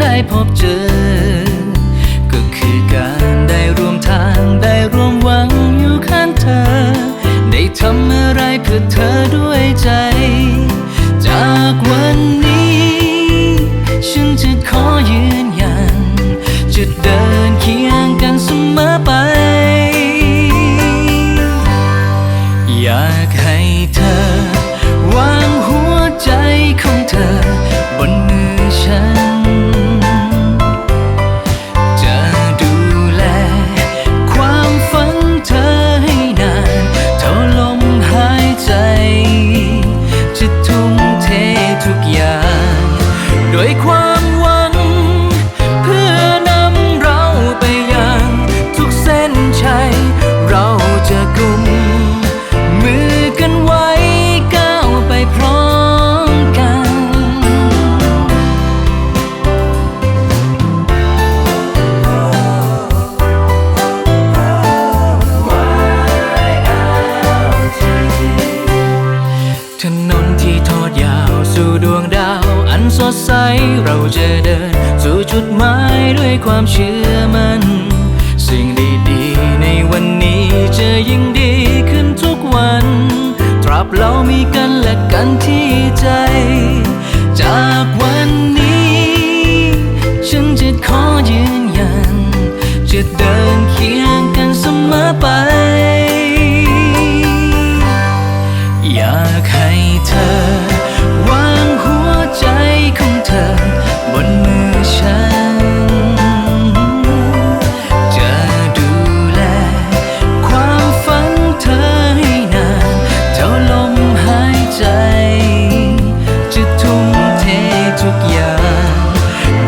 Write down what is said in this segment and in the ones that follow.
ได้พบเจอ ก็คือการได้ร่วมทางได้ร่วมหวังอยู่ข้างเธอ ได้ทำอะไรเพื่อเธอด้วยใจ จากวันนี้ ฉันจะขอยืนยันจะเดินเคียงกันเสมอไป สดใส เราจะเดิน สู่จุดหมายด้วยความเชื่อมัน่น สิ่งดีๆ ในวันนี้จะยิ่งดีขึ้นทุกวัน ตราบเรามีกันและกันที่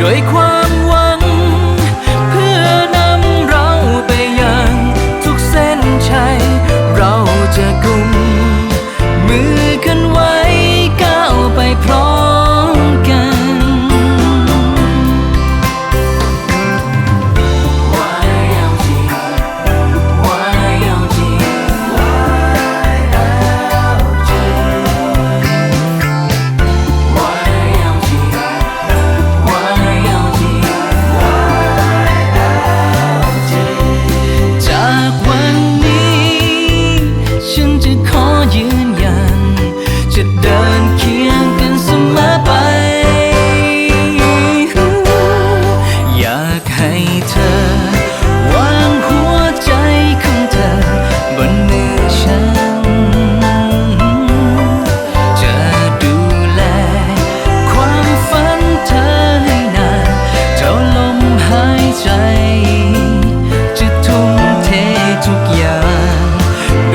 被困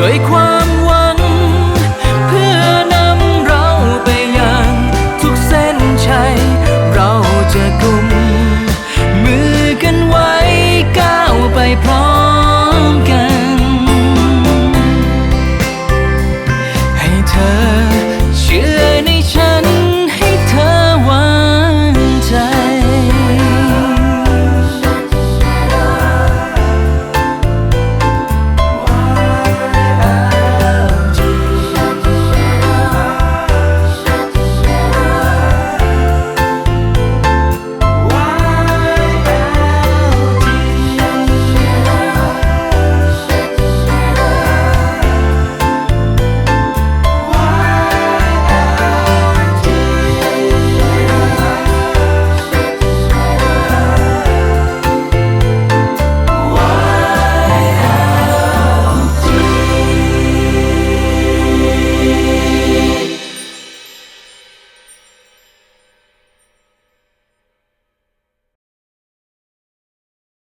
Cây